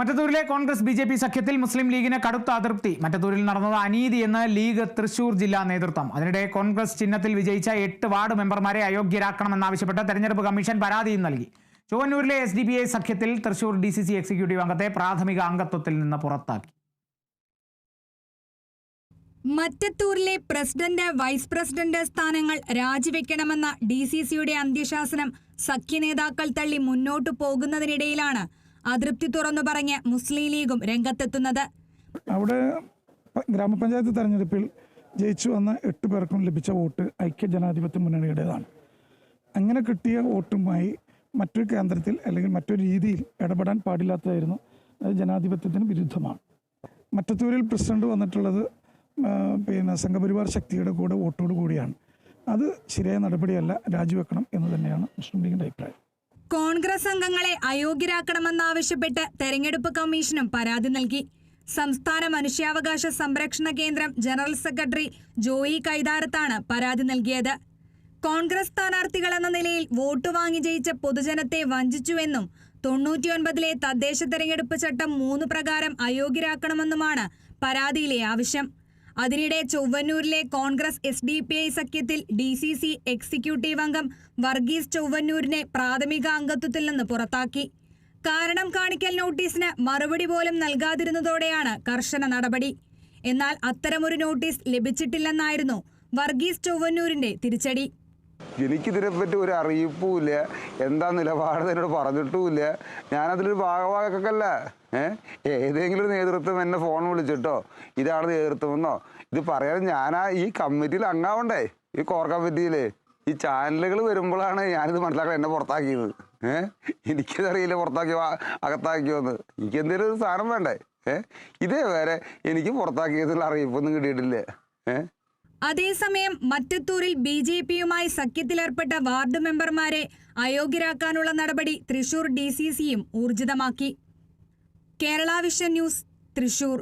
മറ്റത്തൂരിലെ Congress B J P സഖ്യത്തിൽ മുസ്ലിം ലീഗിന് കടുത്ത അതൃപ്തി മറ്റത്തൂരിൽ നടന്നത് അനീതി എന്ന് ലീഗ് തൃശൂർ ജില്ലാ നേതൃത്വം. അതിനിടെ കോൺഗ്രസ് ചിഹ്നത്തിൽ വിജയിച്ച എട്ട് വാർഡ് മെമ്പർമാരെ അയോഗ്യരാക്കണമെന്നാവശ്യപ്പെട്ട് തെരഞ്ഞെടുപ്പ് കമ്മീഷൻ പരാതിയും നൽകി. ചുവന്നൂരിലെ S D B I സഖ്യത്തിൽ Thrissur D C C executive അംഗത്തെ പ്രാഥമിക അംഗത്വത്തിൽ നിന്ന് പുറത്താക്കി. മറ്റത്തൂരിലെ പ്രസിഡന്റ് വൈസ് പ്രസിഡന്റ് സ്ഥാനങ്ങൾ രാജിവെക്കണമെന്ന ഡി സി സിയുടെ അന്ത്യശാസനം സഖ്യനേതാക്കൾ തള്ളി മുന്നോട്ടു പോകുന്നതിനിടയിലാണ് അതൃപ്തി തുറന്നു പറഞ്ഞ് മുസ്ലിം ലീഗും രംഗത്തെത്തുന്നത്. അവിടെ ഗ്രാമപഞ്ചായത്ത് തെരഞ്ഞെടുപ്പിൽ ജയിച്ചു വന്ന എട്ട് പേർക്കും ലഭിച്ച വോട്ട് ഐക്യ ജനാധിപത്യ മുന്നണിയുടേതാണ്. അങ്ങനെ കിട്ടിയ വോട്ടുമായി മറ്റൊരു കേന്ദ്രത്തിൽ അല്ലെങ്കിൽ മറ്റൊരു രീതിയിൽ ഇടപെടാൻ പാടില്ലാത്തതായിരുന്നു. അത് ജനാധിപത്യത്തിന് വിരുദ്ധമാണ്. മറ്റത്തൂരിൽ പ്രസിഡന്റ് വന്നിട്ടുള്ളത് പിന്നെ സംഘപരിവാർ ശക്തിയുടെ കൂടെ വോട്ടോട് കൂടിയാണ്. അത് ശരിയായ നടപടിയല്ല രാജിവെക്കണം എന്ന് തന്നെയാണ് മുസ്ലിം ലീഗിന്റെ അഭിപ്രായം. കോൺഗ്രസ് അംഗങ്ങളെ അയോഗ്യരാക്കണമെന്നാവശ്യപ്പെട്ട് തെരഞ്ഞെടുപ്പ് കമ്മീഷനും പരാതി നൽകി. സംസ്ഥാന മനുഷ്യാവകാശ സംരക്ഷണ കേന്ദ്രം ജനറൽ സെക്രട്ടറി ജോയി കൈതാരത്താണ് പരാതി നൽകിയത്. കോൺഗ്രസ് സ്ഥാനാർത്ഥികൾ എന്ന നിലയിൽ വോട്ട് വാങ്ങി ജയിച്ച പൊതുജനത്തെ വഞ്ചിച്ചുവെന്നും തൊണ്ണൂറ്റിയൊൻപതിലെ തദ്ദേശ തെരഞ്ഞെടുപ്പ് ചട്ടം മൂന്ന് പ്രകാരം അയോഗ്യരാക്കണമെന്നുമാണ് പരാതിയിലെ ആവശ്യം. അതിനിടെ ചൊവ്വന്നൂരിലെ Congress S D P I സഖ്യത്തിൽ D C C executive അംഗം വർഗീസ് ചൊവ്വന്നൂരിനെ പ്രാഥമിക അംഗത്വത്തിൽ നിന്ന് പുറത്താക്കി. കാരണം കാണിക്കൽ നോട്ടീസിന് മറുപടി പോലും നൽകാതിരുന്നതോടെയാണ് കർശന നടപടി. എന്നാൽ അത്തരമൊരു നോട്ടീസ് ലഭിച്ചിട്ടില്ലെന്നായിരുന്നു വർഗീസ് ചൊവ്വന്നൂരിന്റെ തിരിച്ചടി. എനിക്കിതിനെപ്പറ്റി ഒരു അറിയിപ്പുമില്ല. എന്താ നിലപാട് എന്നോട് പറഞ്ഞിട്ടുമില്ല. ഞാനതിലൊരു ഭാഗഭാഗക്കല്ല ഏഹ് ഏതെങ്കിലും ഒരു നേതൃത്വം എന്നെ ഫോൺ വിളിച്ചിട്ടോ ഇതാണ് നേതൃത്വമെന്നോ ഇത് പറയാൻ ഞാനാ ഈ കമ്മിറ്റിയിൽ അങ്ങാവണ്ടേ ഈ കോർ കമ്മിറ്റിയിൽ. ഈ ചാനലുകൾ വരുമ്പോഴാണ് ഞാനിത് മനസ്സിലാക്കാൻ എന്നെ പുറത്താക്കിയത്. ഏഹ് എനിക്കതറിയില്ല പുറത്താക്കിയോ അകത്താക്കിയോന്ന്. എനിക്ക് എന്തെങ്കിലും സാധനം വേണ്ടേ? ഏഹ് ഇതേവരെ എനിക്ക് പുറത്താക്കിയതിൽ അറിയിപ്പൊന്നും കിട്ടിയിട്ടില്ല. ഏഹ് അതേസമയം മറ്റത്തൂരിൽ ബി ജെ പിയുമായി സഖ്യത്തിലേർപ്പെട്ട വാർഡ് മെമ്പർമാരെ അയോഗ്യരാക്കാനുള്ള നടപടി തൃശൂർ ഡി സി സിയും ഊർജിതമാക്കി. Kerala vision news Thrissur.